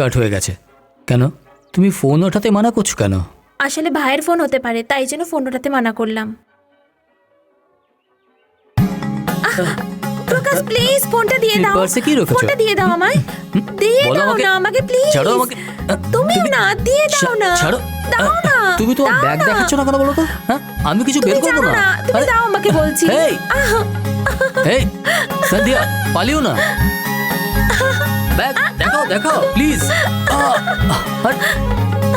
কাট হয়ে গেছে। কেন? তুমি ফোন ওঠাতে মানা করছ কেন? আসলে ভাইয়ের ফোন হতে পারে তাই জন্য ফোন ওঠাতে মানা করলাম। প্রকাশ প্লিজ ফোনটা দিয়ে দাও। পার্সে কি রেখেছো? ফোনটা দিয়ে দাও আমায়। দিয়ে দাও। না আমাকে প্লিজ ছাড়ো আমাকে। তুমি- না দিয়ে দাও না। ছাড়ো। দাও না তুমি দাও ব্যাগ দেখাচ্ছ না কেন বলো তো? হ্যাঁ? আমি কিছু বের করব না? তুমি দাও আমাকে বলছি। এই। এই সন্ধ্যা পালিও না। ব্যাগ দেখাও দেখাও প্লিজ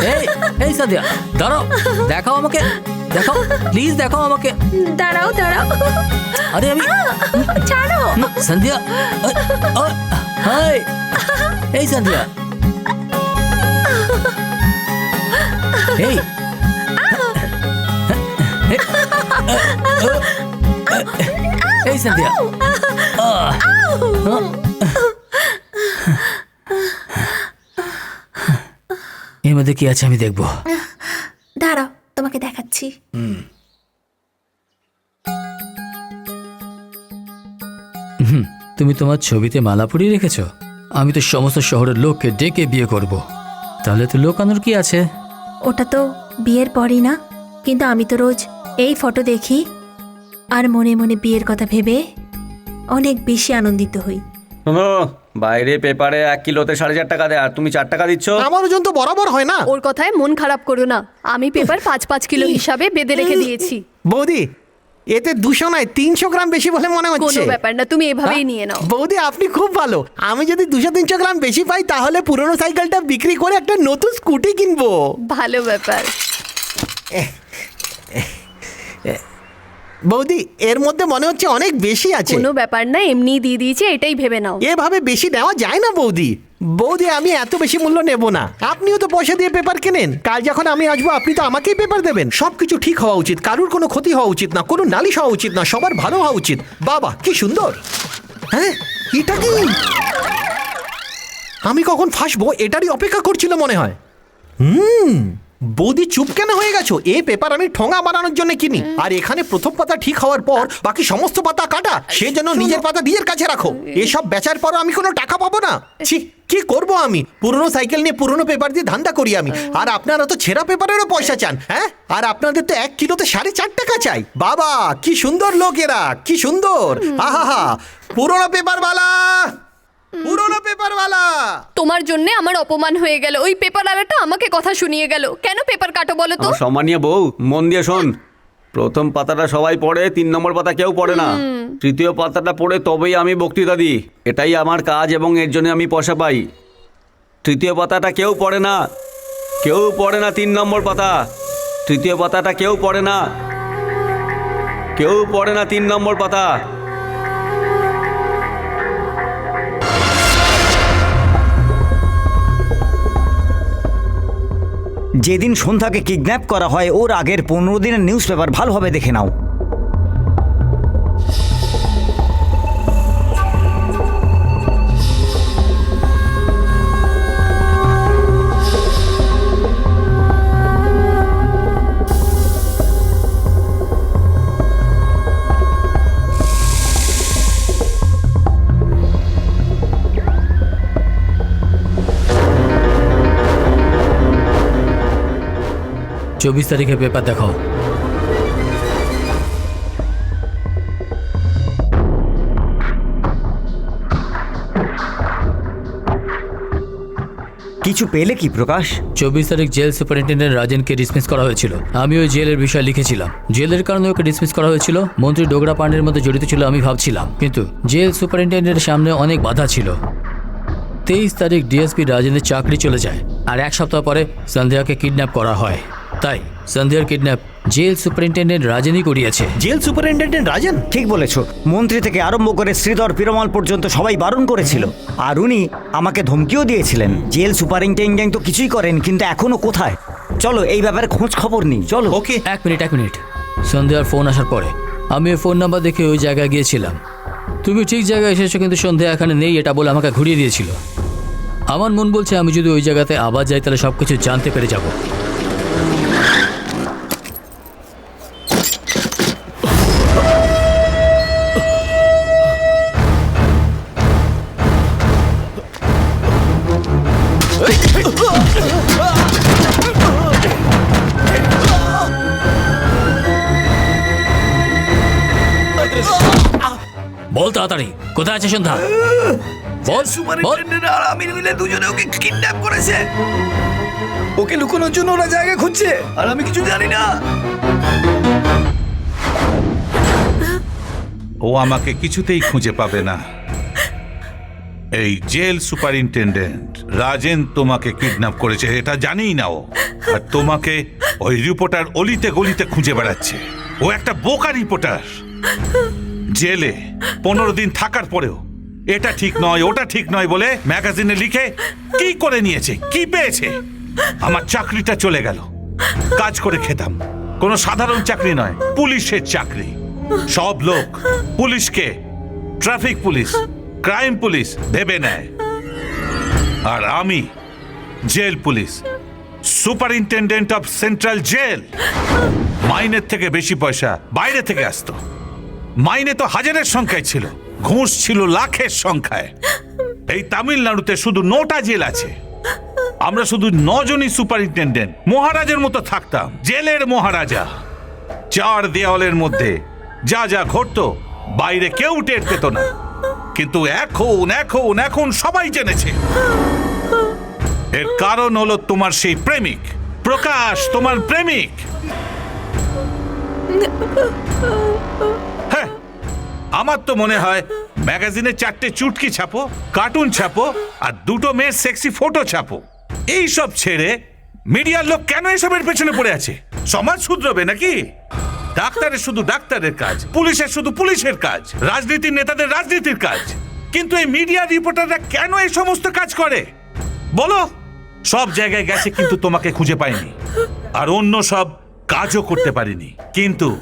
এই এই সন্ধ্যা দাঁড়াও দেখাও আমাকে দেখাও প্লিজ দেখাও আমাকে দাঁড়াও দাঁড়াও আরে আমি ছাড়ো হুম, সন্ধ্যা আ- আ- হাই এই সন্ধ্যা এই এই সন্ধ্যা আহ, আহ। এর মধ্যে কি আছে আমি দেখব। দাঁড়াও তোমাকে দেখাচ্ছি। হুম, তুমি তোমার ছবিতে মালা পরিয়ে রেখেছ? আমি তো সমস্ত শহরের লোককে ডেকে বিয়ে করব। তাহলে তো লোকানোর কি আছে? ওটা তো বিয়ের পরই না কিন্তু আমি তো রোজ এই ফটো দেখি। আর মনে মনে বিয়ের কথা ভেবে অনেক বেশি আনন্দিত হই। বাইরে পেপারে এক কিলোতে সাড়ে চার টাকা দেয় আর তুমি চার টাকা দিচ্ছ? আমার ওজন তো বরাবর হয় না। ওর কথায় মন খারাপ করো না। আমি পেপার পাঁচ পাঁচ কিলো হিসাবে বেঁধে রেখে দিয়েছি। বৌদি এতে দুশো নয় তিনশো গ্রাম বেশি বলে মনে কোনো হচ্ছে। ব্যাপার না তুমি এভাবেই হ্যাঁ? নিয়ে নাও। বৌদি আপনি খুব ভালো। আমি যদি দুশো তিনশো গ্রাম বেশি পাই তাহলে পুরনো সাইকেলটা বিক্রি করে একটা নতুন স্কুটি কিনবো। ভালো ব্যাপার। বৌদি এর মধ্যে মনে হচ্ছে অনেক বেশি আছে। কোনো ব্যাপার না এমনি দিয়ে দিয়েছে এটাই ভেবে নাও। এভাবে বেশি নেওয়া যায় না বৌদি। বৌদি আমি এত বেশি মূল্য নেব না। আপনিও তো পয়সা দিয়ে পেপার কেনেন। কাল যখন আমি আসব আপনি তো আমাকেই পেপার দেবেন। সবকিছু ঠিক হওয়া উচিত কারুর কোনো ক্ষতি হওয়া উচিত না কোনো নালিশ হওয়া উচিত না সবার ভালো হওয়া উচিত। বাবা কি সুন্দর। হ্যাঁ এটা কি? আমি কখন ফাঁসবো এটারই অপেক্ষা করছিল মনে হয়। হুম। বৌদি চুপ কেন হয়ে গেছো? এ পেপার আমি ঠোঙা বানানোর জন্য কিনি। আর এখানে প্রথম পাতা ঠিক হওয়ার পর বাকি সমস্ত পাতা কাটা। সে জন্য নিজের পাতা নিজের কাছে রাখো। এসব বেচার পর আমি কোনো টাকা পাবো না। ছি কি করব আমি? পুরনো সাইকেল নিয়ে পুরনো পেপার দিয়ে ধান্দা করি আমি। আর আপনারা তো ছেঁড়া পেপারেরও পয়সা চান হ্যাঁ? আর আপনাদের তো এক কিলোতে সাড়ে চার টাকা চাই। বাবা কি সুন্দর লোক এরা কি সুন্দর। আহা হা পুরনো পেপারওয়ালা! পুরনো পেপারওয়ালা। তোমার জন্য আমার অপমান হয়ে গেল। ওই পেপার আলাটা আমাকে কথা শুনিয়ে গেল। কেন পেপার কাটো বলো তো? সম্মানীয় বউ মন দিয়ে শোন। প্রথম পাতাটা সবাই পড়ে তিন নম্বর পাতা কেউ পড়ে না। তৃতীয় পাতাটা পড়ে তবেই আমি বক্তৃতা দিই। এটাই আমার কাজ এবং এর জন্য আমি পয়সা পাই। তৃতীয় পাতাটা কেউ পড়ে না। কেউ পড়ে না তিন নম্বর পাতা। তৃতীয় পাতাটা কেউ পড়ে না। কেউ পড়ে না তিন নম্বর পাতা। যেদিন সন্ধ্যাকে কিডন্যাপ করা হয় ওর আগের পনেরো দিনের নিউজ পেপার ভালোভাবে দেখে নাও। চব্বিশ তারিখে পেপার দেখাও। কিছু পেলে কি প্রকাশ? চব্বিশ তারিখ জেল সুপারিনটেন্ডেন্ট রাজেনকে ডিসমিস করা হয়েছিল। আমি ওই জেলের বিষয়ে লিখেছিলাম। জেলের কারণে ওকে ডিসমিস করা হয়েছিল। মন্ত্রী ডোগরা পান্ডের মধ্যে জড়িত ছিল আমি ভাবছিলাম। কিন্তু জেল সুপারিনটেন্ডেন্টের সামনে অনেক বাধা ছিল। তেইশ তারিখ ডিএসপি রাজেনের চাকরি চলে যায়। আর এক সপ্তাহ পরে সন্ধ্যাকে কিডন্যাপ করা হয়। তাই সন্ধ্যার কিডন্যাপ জেল সুপারিনটেন্ডেন্ট রাজেনই করিয়েছে। Jail superintendent Rajen? ঠিক বলেছ। মন্ত্রী থেকে আরম্ভ করে শ্রীধর পিরমাল পর্যন্ত সবাই বারণ করেছিল। আর উনি আমাকে ধমকিও দিয়েছিলেন। জেল সুপারিনটেন্ডেন্ট তো কিছুই করেন কিন্তু এখনও কোথায়? চলো এই ব্যাপারে খোঁজ খবর নিই। চলো। ওকে। এক মিনিট এক মিনিট। সন্ধ্যার ফোন আসার পরে আমি ওই ফোন নাম্বার দেখে ওই জায়গায় গিয়েছিলাম। তুমি ঠিক জায়গায় এসেছ কিন্তু সন্ধ্যা এখানে নেই এটা বলে আমাকে ঘুরিয়ে দিয়েছিল। আমার মন বলছে আমি যদি ওই জায়গাতে আবার যাই তাহলে সব কিছু জানতে পেরে যাব। তাড়াতাড়ি। কোথায় আছে সন্ধ্যা? বল বল। সুপারিনটেন্ডেন্ট আর আমির মিলে দুজনে ওকে কিডন্যাপ করেছে। ওকে লুকানোর জন্য ওরা জায়গা খুঁজছে আর আমি কিছু জানি না। ও আমাকে কিছুতেই খুঁজে পাবে না। এই জেল সুপারিনটেন্ডেন্ট রাজেন তোমাকে কিডন্যাপ করেছে এটা জানিই না ও। আর তোমাকে ওই রিপোর্টার অলিতে গলিতে খুঁজে বেড়াচ্ছে। ও একটা বোকা রিপোর্টার। জেলে পনেরো দিন থাকার পরেও। এটা ঠিক নয়, ওটা ঠিক নয় বলে ম্যাগাজিনে লিখে কি করে নিয়েছে, কি পেয়েছে? আমার চাকরিটা চলে গেল। কাজ করে খেতাম। কোনো সাধারণ চাকরি নয়, পুলিশের চাকরি। সব লোক পুলিশকে, ট্রাফিক পুলিশ, ক্রাইম পুলিশ ভেবে নেয়। আর আমি jail police, superintendent of central jail. মাইনের থেকে বেশি পয়সা বাইরে থেকে আসতো। মাইনে তো হাজারের সংখ্যায় ছিল। ঘুষ ছিল লাখের সংখ্যায়। এই তামিলনাড়ুতে শুধু নটা জেল আছে। আমরা শুধু নজনই সুপারিনটেন্ডেন্ট। মহারাজের মতো থাকতাম। জেলের মহারাজা। চার দেওয়ালের মধ্যে যা যা ঘটতো, বাইরে কেউ টের পেত না। কিন্তু এখন এখন এখন সবাই জেনেছে। এর কারণ হলো তোমার সেই প্রেমিক। প্রকাশ, তোমার প্রেমিক। আমার তো মনে হয় ম্যাগাজিনে চারটে চুটকি ছাপো, কার্টুন ছাপো, আর দুটো মেয়ের সেক্সি ফটো ছাপো। এই সব ছেড়ে মিডিয়ার লোক কেন এসবের পেছনে পড়ে আছে? সমাজ শুধরবে নাকি? ডাক্তারের শুধু ডাক্তারের কাজ, পুলিশের শুধু পুলিশের কাজ, রাজনীতির নেতাদের রাজনীতির কাজ। কিন্তু এই মিডিয়া রিপোর্টাররা কেন এই সমস্ত কাজ করে? বলো। সব জায়গায় গেছে কিন্তু তোমাকে খুঁজে পাইনি। আর অন্য সব কাজও করতে পারিনি। কিন্তু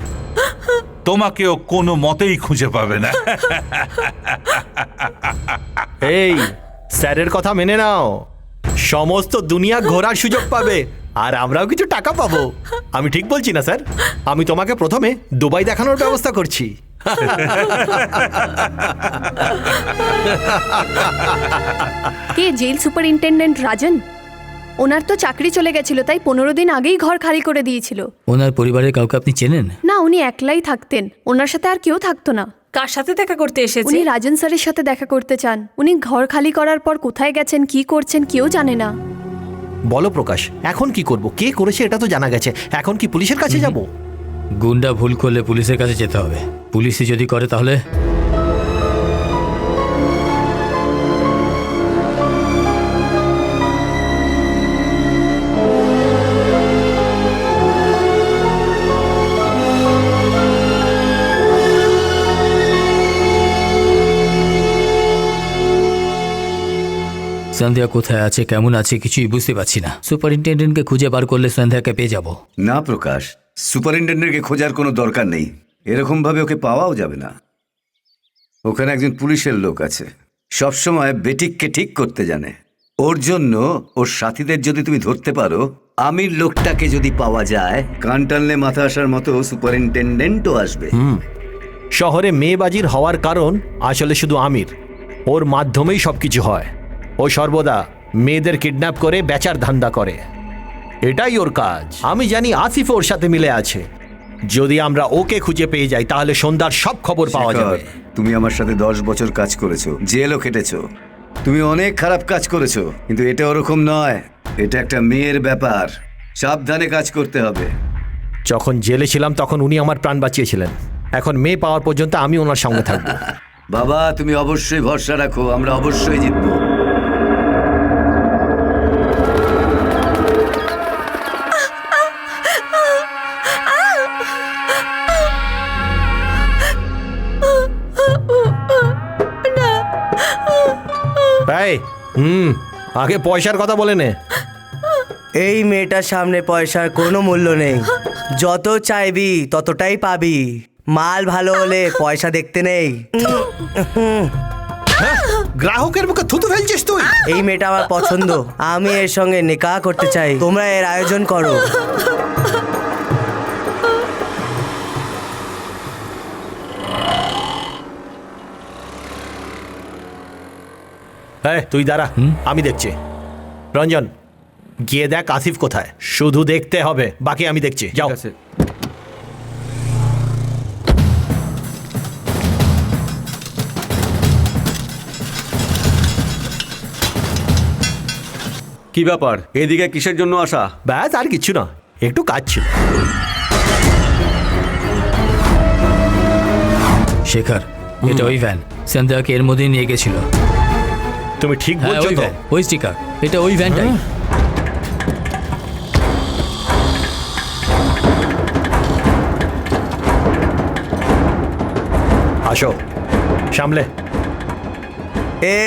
তোমাকেও কোনো মতেই খুঁজে পাবে না। এই স্যারের কথা মেনে নাও। সমস্ত দুনিয়া ঘোরার সুযোগ পাবে আর আমরাও কিছু টাকা পাবো। আমি ঠিক বলছি না স্যার? আমি তোমাকে প্রথমে দুবাই দেখানোর ব্যবস্থা করছি। কে জেল সুপারিনটেন্ডেন্ট রাজন? ওনার তো চাকরি চলে গেছিল তাই পনেরো দিন আগেই ঘর খালি করে দিয়েছিল। ওনার পরিবারের কাউকে আপনি চেনেন? না উনি একলাই থাকতেন। ওনার সাথে আর কেউ থাকতো না। কার সাথে দেখা করতে এসেছে? উনি রাজন স্যারের সাথে দেখা করতে চান। উনি ঘর খালি করার পর কোথায় গেছেন কি করছেন কেউ জানে না। বলো প্রকাশ এখন কি করব? কে করেছে এটা তো জানা গেছে। এখন কি পুলিশের কাছে যাব? গুন্ডা ভুল করলে পুলিশের কাছে যেতে হবে। পুলিশই যদি করে তাহলে সন্ধ্যা কোথায় আছে কেমন আছে কিছুই বুঝতে পারছি না। সুপারিনটেন্ডেন্টকে খুঁজে বার করলে সন্ধ্যাকে পেয়ে যাব। না প্রকাশ সুপারিনটেন্ডেন্টকে খোঁজার কোনো দরকার নেই। এরকমভাবে ওকে পাওয়াও যাবে না। ওখানে একজন পুলিশের লোক আছে। সবসময় বেটিককে ঠিক করতে জানে। ওর জন্য ওর সাথীদের যদি তুমি ধরতে পারো আমির লোকটাকে যদি পাওয়া যায় কান টানলে মাথা আসার মতো সুপারিনটেন্ডেন্টও আসবে। শহরে মেয়েবাজির হওয়ার কারণ আসলে শুধু আমির। ওর মাধ্যমেই সব কিছু হয়। ও সর্বদা মেয়েদের কিডন্যাপ করে বেচার ধান্দা করে। এটাই ওর কাজ। আমি জানি আসিফ ওর সাথে মিলে আছে। যদি আমরা ওকে খুঁজে পেয়ে যাই তাহলে সন্ধ্যার সব খবর পাওয়া যাবে। তুমি আমার সাথে দশ বছর কাজ করেছ জেলও খেটেছো। তুমি অনেক খারাপ কাজ করেছ কিন্তু এটা ওরকম নয়। এটা একটা মেয়ের ব্যাপার। সাবধানে কাজ করতে হবে। যখন জেলে ছিলাম তখন উনি আমার প্রাণ বাঁচিয়েছিলেন। এখন মেয়ে পাওয়ার পর্যন্ত আমি ওনার সঙ্গে থাকব। বাবা তুমি অবশ্যই ভরসা রাখো আমরা অবশ্যই জিতবো। এই হুম আগে পয়সার কথা বলে নে। এই মেয়েটার সামনে পয়সার কোনো মূল্য নেই। যত চাইবি ততটাই পাবি। মাল ভালো হলে পয়সা দেখতে নেই। গ্রাহকের মুখে থুতু ফেলছিস তুই। এই মেয়েটা আমার পছন্দ। আমি এর সঙ্গে নিকাহ করতে চাই। তোমরা এর আয়োজন করো। হ্যাঁ তুই দাঁড়া আমি দেখছি। রঞ্জন গিয়ে দেখ আসিফ কোথায়। শুধু দেখতে হবে বাকি আমি দেখছি। যাও। কি ব্যাপার? এদিকে কিসের জন্য আসা? ব্যাস আর কিছু না একটু কাজ ছিল। শেখর এটা ওই ভ্যান সন্ধ্যাকে এর মধ্যেই নিয়ে গেছিল। তুমি ঠিক বলছো তো ওই স্টিকার এটা ওই ভ্যানটাই আসো সামলে